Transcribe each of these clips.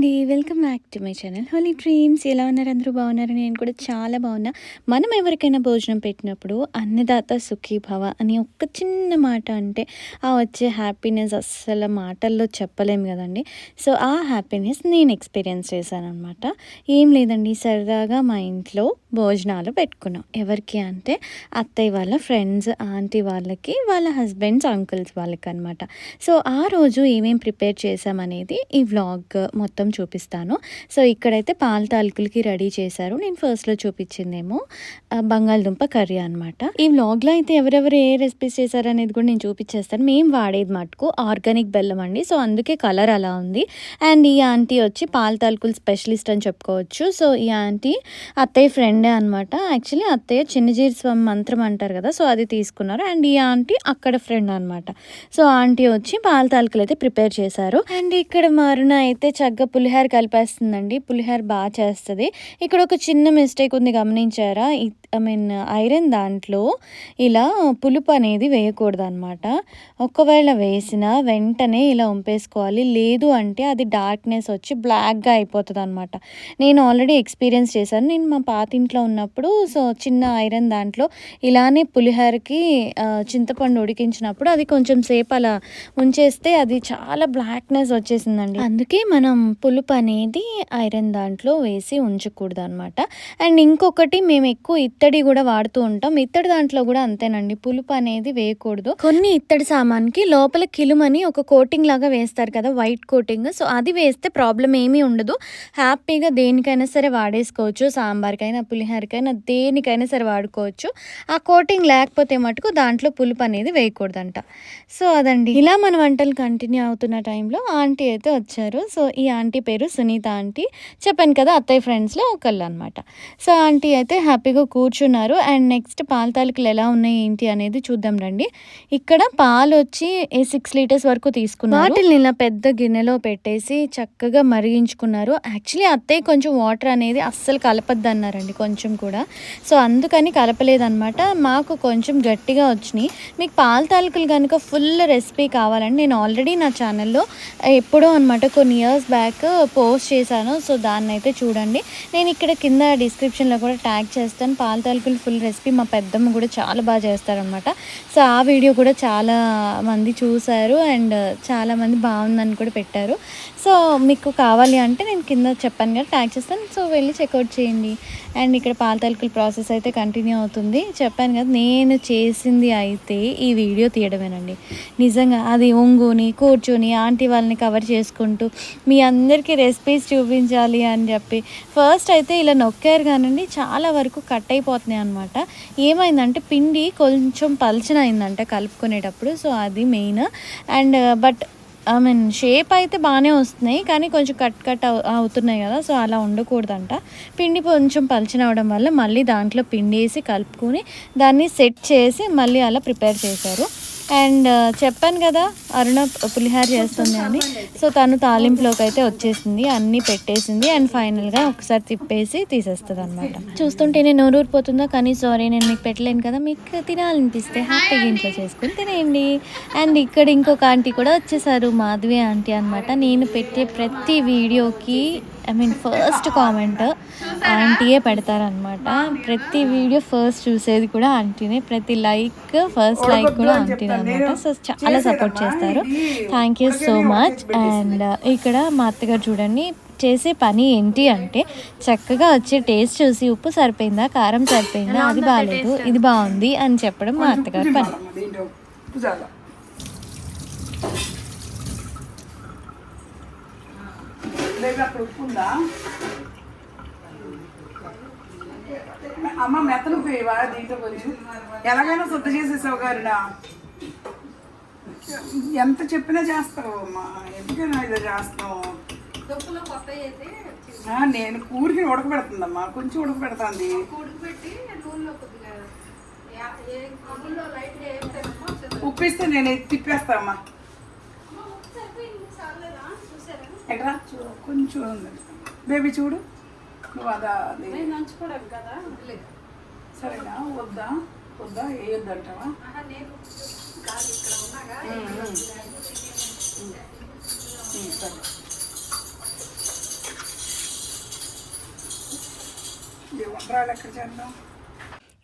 అండి. Welcome back to my channel holy dreams. ఎలా ఉన్నారు? అందరూ బాగున్నారు? నేను కూడా చాలా బాగున్నా. మనం ఎవరికైనా భోజనం పెట్టినప్పుడు అన్నదాత సుఖీ భవ అని ఒక్క చిన్న మాట అంటే ఆ వచ్చే హ్యాపీనెస్ అస్సలు మాటల్లో చెప్పలేము కదండి. సో ఆ హ్యాపీనెస్ నేను ఎక్స్పీరియన్స్ చేశాను అనమాట ఏం లేదండి. సరదాగా మా ఇంట్లో భోజనాలు పెట్టుకున్నాం. ఎవరికి అంటే అత్తయ్య వాళ్ళ ఫ్రెండ్స్ ఆంటీ వాళ్ళకి వాళ్ళ హస్బెండ్స్ అంకుల్స్ వాళ్ళకి అనమాట సో ఆ రోజు ఏమేం ప్రిపేర్ చేసామనేది ఈ వ్లాగ్ మొత్తం చూపిస్తాను. సో ఇక్కడైతే పాల తాలకులకి రెడీ చేశారు. నేను ఫస్ట్లో చూపించిందేమో బంగాళదుంప కర్రీ అనమాట ఈ వ్లాగ్లో అయితే ఎవరెవరు ఏ రెసిపీస్ చేశారు అనేది కూడా నేను చూపించేస్తాను. మేము వాడేది మటుకు ఆర్గానిక్ బెల్లం అండి. సో అందుకే కలర్ అలా ఉంది. అండ్ ఈ ఆంటీ వచ్చి పాల తాలకులు స్పెషలిస్ట్ అని చెప్పుకోవచ్చు. సో ఈ ఆంటీ అత్తయ్య ఫ్రెండే అనమాట యాక్చువల్లీ అత్తయ్య చిన్నజీరి స్వామి మంత్రం అంటారు కదా సో అది తీసుకున్నారు. అండ్ ఈ ఆంటీ అక్కడ ఫ్రెండ్ అనమాట సో ఆంటీ వచ్చి పాల తాలకులు అయితే ప్రిపేర్ చేశారు. అండ్ ఇక్కడ మరుణ అయితే చక్కగా పులిహార కలిపేస్తుందండి. పులిహార బాగా చేస్తుంది. ఇక్కడ ఒక చిన్న మిస్టేక్ ఉంది గమనించారా? ఐ మీన్ ఐరన్ దాంట్లో ఇలా పులుపు అనేది వేయకూడదు అనమాట ఒకవేళ వేసిన వెంటనే ఇలా ఉంపేసుకోవాలి. లేదు అంటే అది డార్క్నెస్ వచ్చి బ్లాక్గా అయిపోతుంది అనమాట నేను ఆల్రెడీ ఎక్స్పీరియన్స్ చేశాను. నేను మా పాత ఇంట్లో ఉన్నప్పుడు సో చిన్న ఐరన్ దాంట్లో ఇలానే పులిహోరకి చింతపండు ఉడికించినప్పుడు అది కొంచెం సేపు అలా ఉంచేస్తే అది చాలా బ్లాక్నెస్ వచ్చేసిందండి. అందుకే మనం పులుపు అనేది ఐరన్ దాంట్లో వేసి ఉంచకూడదు అనమాట అండ్ ఇంకొకటి మేము ఎక్కువ ఇత్తడి కూడా వాడుతూ ఉంటాం. ఇత్తడి దాంట్లో కూడా అంతేనండి. పులుపు అనేది వేయకూడదు. కొన్ని ఇత్తడి సామాన్కి లోపల కిలుమని ఒక కోటింగ్ లాగా వేస్తారు కదా వైట్ కోటింగ్. సో అది వేస్తే ప్రాబ్లం ఏమీ ఉండదు. హ్యాపీగా దేనికైనా సరే వాడేసుకోవచ్చు. సాంబార్కైనా పులిహోరకైనా దేనికైనా సరే వాడుకోవచ్చు. ఆ కోటింగ్ లేకపోతే మటుకు దాంట్లో పులుపు అనేది వేయకూడదంట. సో అదండి. ఇలా మన వంటలు కంటిన్యూ అవుతున్న టైంలో ఆంటీ అయితే వచ్చారు. సో ఈ ఆంటీ పేరు సునీత ఆంటీ. చెప్పాను కదా అత్తయ్య ఫ్రెండ్స్లో ఒకళ్ళు అనమాట సో ఆంటీ అయితే హ్యాపీగా కూర్చున్నారు. అండ్ నెక్స్ట్ పాల తాలికలు ఎలా ఉన్నాయి ఏంటి అనేది చూద్దాం రండి. ఇక్కడ పాలు వచ్చి సిక్స్ లీటర్స్ వరకు తీసుకున్నారు. వాటిని ఇలా పెద్ద గిన్నెలో పెట్టేసి చక్కగా మరిగించుకున్నారు. యాక్చువల్లీ అత్తయ్య కొంచెం వాటర్ అనేది అస్సలు కలపద్దు అన్నారండి కొంచెం కూడా. సో అందుకని కలపలేదన్నమాట. మాకు కొంచెం గట్టిగా వచ్చినాయి. మీకు పాల తాలూకులు కనుక ఫుల్ రెసిపీ కావాలండి నేను ఆల్రెడీ నా ఛానల్లో ఎప్పుడో అనమాట కొన్ని ఇయర్స్ బ్యాక్ పోస్ట్ చేశాను సో దాన్ని అయితే చూడండి. నేను ఇక్కడ కింద డిస్క్రిప్షన్లో కూడా ట్యాగ్ చేస్తాను. పాల తాలికలు ఫుల్ రెసిపీ మా పెద్దమ్మ కూడా చాలా బాగా చేస్తారనమాట సో ఆ వీడియో కూడా చాలా మంది చూశారు అండ్ చాలామంది బాగుందని కూడా పెట్టారు. సో మీకు కావాలి అంటే నేను కింద చెప్పాను కదా ట్యాగ్ చేస్తాను. సో వెళ్ళి చెక్అవుట్ చేయండి. అండ్ ఇక్కడ పాల తాలికల ప్రాసెస్ అయితే కంటిన్యూ అవుతుంది. చెప్పాను కదా నేను చేసింది అయితే ఈ వీడియో తీయడమేనండి. నిజంగా అది ఒంగుని కూర్చొని ఆంటీ వాళ్ళని కవర్ చేసుకుంటూ మీ అందరికీ రెసిపీస్ చూపించాలి అని చెప్పి. ఫస్ట్ అయితే ఇలా నొక్కారు కానండి చాలా వరకు కట్ అయిపోతున్నాయి అనమాట ఏమైందంటే పిండి కొంచెం పలచన అయిందంట కలుపుకునేటప్పుడు సో అది main and but I mean shape అయితే బాగానే వస్తున్నాయి కానీ కొంచెం కట్ కట్ అవు- అవుతున్నాయి కదా సో అలా ఉండకూడదంట. పిండి కొంచెం పలచన అవడం వల్ల మళ్ళీ దాంట్లో పిండి వేసి కలుపుకొని దాన్ని సెట్ చేసి మళ్ళీ అలా ప్రిపేర్ చేశారు. అండ్ చెప్పాను కదా అరుణ పులిహార చేస్తుంది అని. సో తను తాలింపులోకి అయితే వచ్చేసింది అన్నీ పెట్టేసింది అండ్ ఫైనల్గా ఒకసారి తిప్పేసి తీసేస్తుంది అనమాట చూస్తుంటేనే నోరూరిపోతుందా? కానీ సారీ నేను మీకు పెట్టలేను కదా మీకు తినాలనిపిస్తే హ్యాపీగా ఇంట్లో చేసుకొని తినేయండి. అండ్ ఇక్కడ ఇంకొక ఆంటీ కూడా వచ్చేసారు మాధవి ఆంటీ అనమాట నేను పెట్టే ప్రతి వీడియోకి ఐ మీన్ ఫస్ట్ కామెంట్ ఆంటీయే పెడతారనమాట ప్రతి వీడియో ఫస్ట్ చూసేది కూడా ఆంటీనే ప్రతి లైక్ ఫస్ట్ లైక్ కూడా ఆంటీనే. అనమాట సో చాలా సపోర్ట్ చేస్తారు. Thank you so much and ఇక్కడ మా అత్తగారు చూడండి చేసే పని ఏంటి అంటే చక్కగా వచ్చే టేస్ట్ చూసి ఉప్పు సరిపోయిందా కారం సరిపోయిందా అది బాగాలేదు ఇది బాగుంది అని చెప్పడం మా అత్తగారి పని. అమ్మ మెత్తలు పోయేవా దీంట్లో కొంచెం? ఎలాగైనా శుద్ధ చేసేసావు గారుడా? ఎంత చెప్పినా చేస్తావు అమ్మా. ఎందుకైనా ఇది చేస్తావు నేను కూరికి ఉడకబెడుతుందమ్మా. కొంచెం ఉడకబెడుతుంది. ఉప్పు ఇస్తే నేను ఇది తిప్పేస్తా అమ్మా. ఎక్కడా? చూడు కొంచెం ఉంది. బేబీ చూడు. నువ్వు అదా అది సరేనా? వద్దా? వద్దా? వేయొద్దు అంటావా ఈ ఉండ్రాలు ఎక్కడ చేద్దాం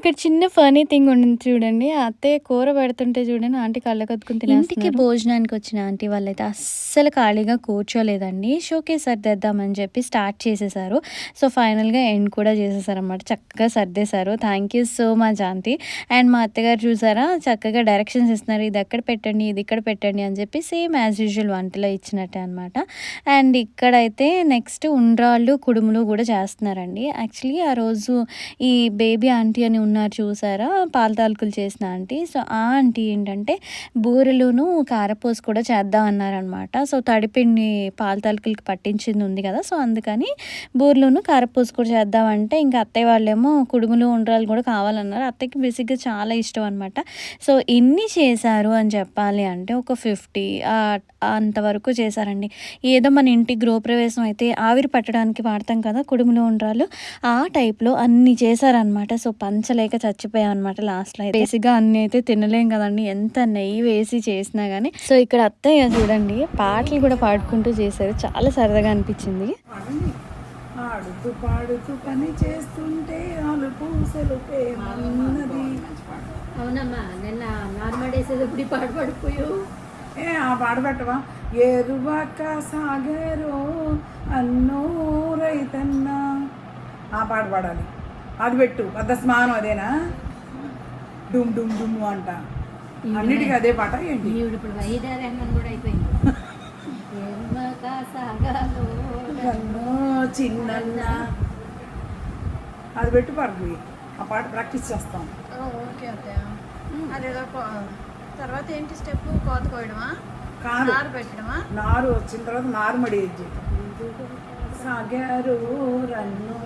ఇక్కడ చిన్న ఫనీ థింగ్ ఉండింది చూడండి. అత్తయ్య కూర పెడుతుంటే చూడండి ఆంటీ కళ్ళ కత్తుకుని ఇంటికి భోజనానికి వచ్చిన ఆంటీ వాళ్ళైతే అస్సలు ఖాళీగా కూర్చోలేదండి. షోకే సర్దేద్దామని చెప్పి స్టార్ట్ చేసేసారు. సో ఫైనల్గా ఎండ్ కూడా చేసేసారు అనమాట చక్కగా సర్దేశారు. Thank you so much aunty. And మా అత్తగారు చూసారా చక్కగా డైరెక్షన్స్ ఇస్తున్నారు. ఇది ఎక్కడ పెట్టండి ఇది ఇక్కడ పెట్టండి అని చెప్పి సేమ్ యాజ్ యూజువల్ వంటలో ఇచ్చినట్టే అనమాట అండ్ ఇక్కడైతే నెక్స్ట్ ఉండ్రాళ్ళు కుడుములు కూడా చేస్తున్నారండి. యాక్చువల్లీ ఆ రోజు ఈ బేబీ ఆంటీ అని ఉన్నారు చూసారా? పాలతాలకులు చేసిన ఆంటీ. సో ఆ ఆంటీ ఏంటంటే బూరెలును కారపూస కూడా చేద్దాం అన్నారనమాట సో తడిపిండి పాలతాలకులకి పట్టించింది ఉంది కదా. సో అందుకని బూరెలును కారపూస కూడా చేద్దామంటే ఇంకా అత్తయ్య వాళ్ళేమో కుడుములు ఉండ్రాలు కూడా కావాలన్నారు. అత్తయ్యకి బేసిక్గా చాలా ఇష్టం అనమాట సో ఇన్ని చేశారు అని చెప్పాలి అంటే ఒక ఫిఫ్టీ అంతవరకు చేశారండి. ఏదో మన ఇంటి గృహప్రవేశం అయితే ఆవిరి పట్టడానికి వాడతాం కదా కుడుములు ఉండ్రాలు. ఆ టైప్లో అన్ని చేశారనమాట సో పంచలేక చచ్చిపోయాం అనమాట లాస్ట్లో అయితే. బేసిక్గా అన్ని అయితే తినలేం కదండి. ఎంత నెయ్యి వేసి చేసినా కానీ సో ఇక్కడ అత్తయ్య చూడండి పాటలు కూడా పాడుకుంటూ చేశారు. చాలా సరదాగా అనిపించింది. పాడండి ఆడుతూ పాడుతూ పని చేస్తుంటే అలుపు సెలుపే మన్నది అవునమ్మా నిన్న నార్మల్ వేసేటప్పుడు ఈ పాట పడిపోయావు. ఏ ఆ పాట పెట్టవా ఏరువాక సాగరో అన్నో రైతన్నా. ఆ పాట పాడాలి. అది పెట్టు. పెద్ద స్మానం అదేనా? డుమ్ డుమ్ డుమ్ అంట. అన్నిటికీ అదే పాట ఏంటి? ఈవిడ ఇప్పుడు వైదారంగం కూడా అయిపోయింది. చిన్నన్న. అది పెట్టు పాడుకు ఆ పాట ప్రాక్టీస్ చేస్తాం. ఓకే అత్తయ్య. అదేదో తర్వాత ఏంటి స్టెప్? కోత కోయడమా? నారు పెట్టడమా? నారు వచ్చిన తర్వాత నారుమడి ఏది సాగారు రన్ను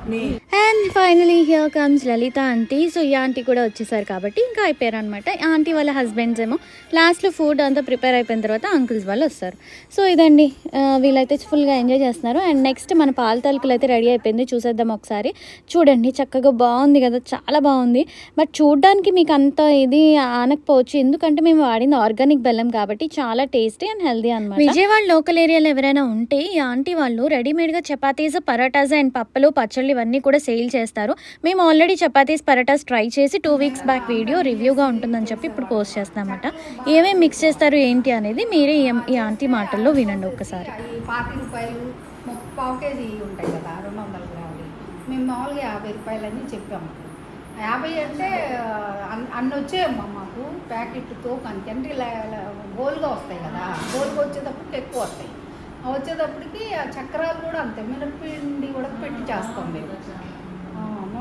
చిన్నన్న నీ and finally here comes Lalitha aunty so ఈ ఆంటీ కూడా వచ్చేసారు కాబట్టి ఇంకా అయిపోయారు అనమాట ఆంటీ వాళ్ళ హస్బెండ్స్ ఏమో లాస్ట్లో ఫుడ్ అంతా ప్రిపేర్ అయిపోయిన తర్వాత అంకుల్స్ వాళ్ళు వస్తారు. సో ఇదండి. వీళ్ళైతే ఫుల్గా ఎంజాయ్ చేస్తున్నారు. అండ్ నెక్స్ట్ మన పాల తలుకులు అయితే రెడీ అయిపోయింది. చూసేద్దాం ఒకసారి. చూడండి చక్కగా బాగుంది కదా. చాలా బాగుంది. బట్ చూడడానికి మీకు అంత ఇది ఆనకపోవచ్చు. ఎందుకంటే మేము వాడింది ఆర్గానిక్ బెల్లం కాబట్టి చాలా టేస్టీ అండ్ హెల్దీ అనమాట విజయవాడ లోకల్ ఏరియాలో ఎవరైనా ఉంటే ఈ ఆంటీ వాళ్ళు రెడీమేడ్గా చపాతీస్ పరాటాస్ అండ్ పప్పలు పచ్చళ్ళు ఇవన్నీ కూడా సేల్ చేస్తారు. మేము ఆల్రెడీ చపాతీస్ పరాటాస్ ట్రై చేసి టూ వీక్స్ బ్యాక్ వీడియో రివ్యూగా ఉంటుందని చెప్పి ఇప్పుడు పోస్ట్ చేస్తామట ఏమేమి మిక్స్ చేస్తారు ఏంటి అనేది మీరే ఈ- ఆంటీ మాటల్లో వినండి ఒక్కసారి. పాతి రూపాయలు పావు కేజీ ఉంటాయి కదా రెండు వందల గ్రాములు. మేము మామూలుగా యాభై రూపాయలని చెప్పాము. యాభై అంటే అన్- అన్ని వచ్చాయమ్మా మాకు. ప్యాకెట్తో కంటే గోల్గా ఇలా వస్తాయి కదా. గోల్గా వచ్చేటప్పటికి ఎక్కువ వస్తాయి. వచ్చేటప్పటికి ఆ చక్రాలు కూడా అంతే. మినపిండి కూడా పెట్టి చేస్తాం మేము.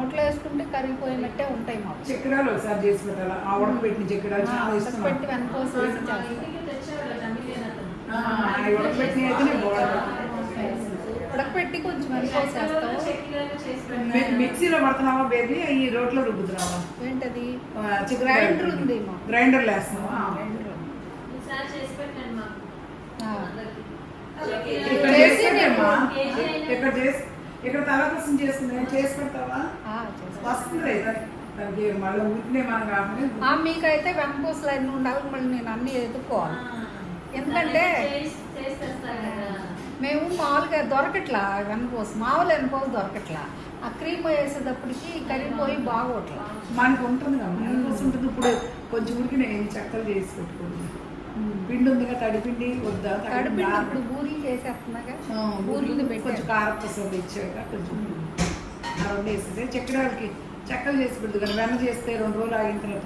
నోట్లో వేసుకుంటే కరిగిపోయినట్టే ఉంటాయి మాకు. చక్రాలు ఒకసారి చేసి పెట్టాలి? ఆ ఉడకబెట్టిన చక్రాలు చాలా ఇష్టం. పెట్టి వెనకోసి వేసి చేస్తాం. ఉడకబెట్టిన అయితేనే బాగుంటుంది. ఉడకపెట్టి కొంచెం వెనకోసేస్తాం మిక్సీలో పడుతున్నావా బేబీ? ఈ రోట్లో రుబ్బుతున్నావా ఏంటది? గ్రైండర్ ఉంది మాకు. గ్రైండర్ వేస్తున్నావా. ఇక్కడ చేసి ఇక్కడ చేసి ఇక్కడ తల కోసం చేసుకున్నా చేసి పెడతావా. వస్తుంది మళ్ళీ మనం కాకుండా మీకైతే వెనకోసలు అన్నీ ఉండాలి మళ్ళీ నేను అన్నీ ఎదుర్కోవాలి ఎందుకంటే మేము మామూలుగా దొరకట్లా వెనకోస మామూలు వెనకోస దొరకట్లా. ఆ క్రీమ్ వేసేటప్పటికి కరిగిపోయి బాగోట్లా. మనకు ఉంటుంది కదా మనకు ఉంటుంది. ఇప్పుడు కొంచెం ఊరికి నేను చక్కలు చేసి పెట్టుకోండి పిండి ఉందిగా తడిపిండి వద్దా? తడిపిండి ఇప్పుడు బూరెలు చేసేస్తున్నాగా? బూరెలు కొంచెం కారపూసలు ఇచ్చాక కొంచెం రెండు వేసేసి. చక్కెడాలకి చెక్కలు చేసి పెడదు కానీ వెన్న చేస్తే రెండు రోజులు ఆగిన తర్వాత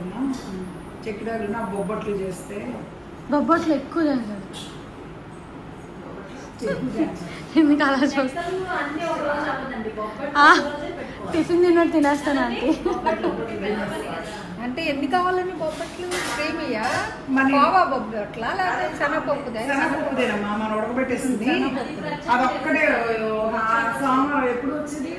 చక్కెడాలు నా బొబ్బట్లు చేస్తే. బొబ్బట్లు ఎక్కువ ఎందుకు అలా చూస్తాను టిఫిన్ తిన్నట్టు తినేస్తాను అంటే ఎన్ని కావాలని బొబ్బట్లు క్రీమియా మన- కోవా బొబ్బట్లా లేకపోతే శనగపప్పుదే శనగపప్పుదేనమ్మా మనం ఉడకబెట్టేసింది. అదొక్కడే ఆ సోమవారం ఎప్పుడు వచ్చింది?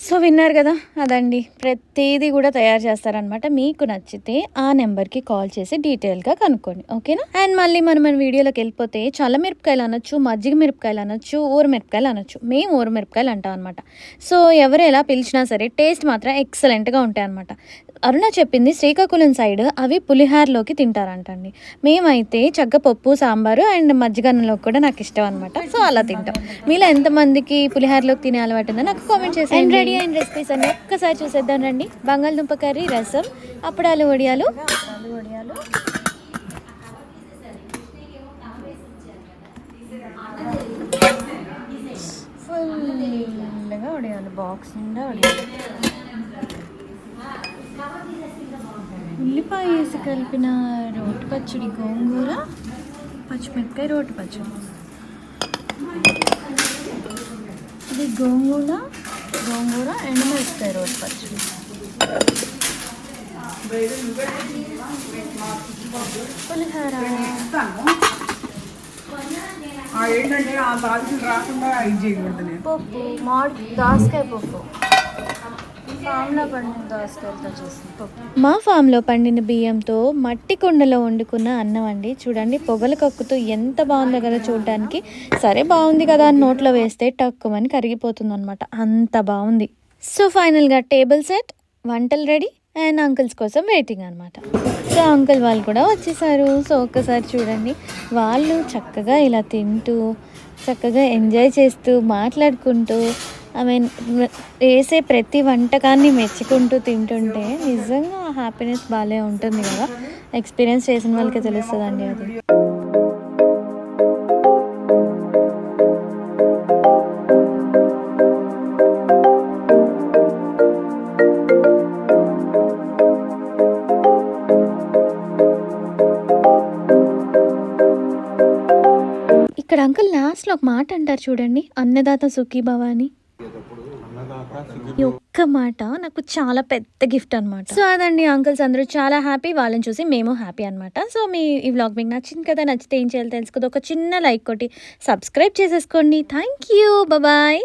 సో విన్నారు కదా అదండి. ప్రతిదీ కూడా తయారు చేస్తారనమాట మీకు నచ్చితే ఆ నెంబర్కి కాల్ చేసి డీటెయిల్గా కనుక్కోండి. ఓకేనా? అండ్ మళ్ళీ మనం మన వీడియోలోకి వెళ్ళిపోతే చల్ల మిరపకాయలు అనొచ్చు మజ్జిగ మిరపకాయలు అనొచ్చు ఊర మిరపకాయలు అనొచ్చు. మేము ఊర మిరపకాయలు అంటాం అనమాట సో ఎవరు ఎలా పిలిచినా సరే టేస్ట్ మాత్రం ఎక్సలెంట్గా ఉంటాయి అనమాట అరుణ చెప్పింది శ్రీకాకుళం సైడ్ అవి పులిహారలోకి తింటారంటండి. మేమైతే చగ్గపప్పు సాంబారు అండ్ మజ్జిగన్నంలో కూడా నాకు ఇష్టం అనమాట సో అలా తింటాం. మీలో ఎంతమందికి పులిహారలోకి తినే అలవాటు ఉందో నాకు కామెంట్ చేసి రెడీ అయిన రెసిపీస్ అన్ని ఒక్కసారి చూసేద్దాం రండి. బంగాళదుంప కర్రీ రసం అప్పడాలు వడియాలు ఫుల్గా వడియాలు బాక్స్ నిండా వడియాలు ఉల్లిపాయ వేసి కలిపిన రోటి పచ్చడి గోంగూర పచ్చిమిరపకాయ రోటి పచ్చడి. ఇది గోంగూర గోంగూర ఎండుమిరపకాయ రోటి పచ్చడి. పులిహోర. ఏంటంటే ఆ రాకుండా పప్పు మామిడి దోసకాయ పప్పు. మా ఫామ్లో పండిన బియ్యంతో మట్టి కుండలో వండుకున్న అన్నం అండి. చూడండి పొగలు కక్కుతూ ఎంత బాగుందో కదా చూడడానికి. సరే బాగుంది కదా అని నోట్లో వేస్తే టక్కుమని కరిగిపోతుంది అనమాట అంత బాగుంది. సో ఫైనల్గా టేబుల్ సెట్ వంటలు రెడీ అండ్ అంకుల్స్ కోసం వెయిటింగ్ అనమాట సో అంకుల్ వాళ్ళు కూడా వచ్చేసారు. సో ఒక్కసారి చూడండి. వాళ్ళు చక్కగా ఇలా తింటూ చక్కగా ఎంజాయ్ చేస్తూ మాట్లాడుకుంటూ ఐ మీన్ వేసే ప్రతి వంటకాన్ని మెచ్చుకుంటూ తింటుంటే నిజంగా హ్యాపీనెస్ బాగాలే ఉంటుంది కదా? ఎక్స్పీరియన్స్ చేసిన వాళ్ళకి తెలుస్తుందండి అది. ఇక్కడ అంకుల్ లాస్ట్లో ఒక మాట అంటారు చూడండి అన్నదాత సుఖీభవాని ఈ ఒక్క మాట నాకు చాలా పెద్ద గిఫ్ట్ అనమాట సో అదండి అంకుల్స్ అందరూ చాలా హ్యాపీ. వాళ్ళని చూసి మేము హ్యాపీ అనమాట సో మీ ఈ వ్లాగ్ మీకు నచ్చింది కదా నచ్చితే ఏం చేయాలో తెలుసుకోదు ఒక చిన్న లైక్ కొట్టి సబ్స్క్రైబ్ చేసేసుకోండి. Thank you. బాయ్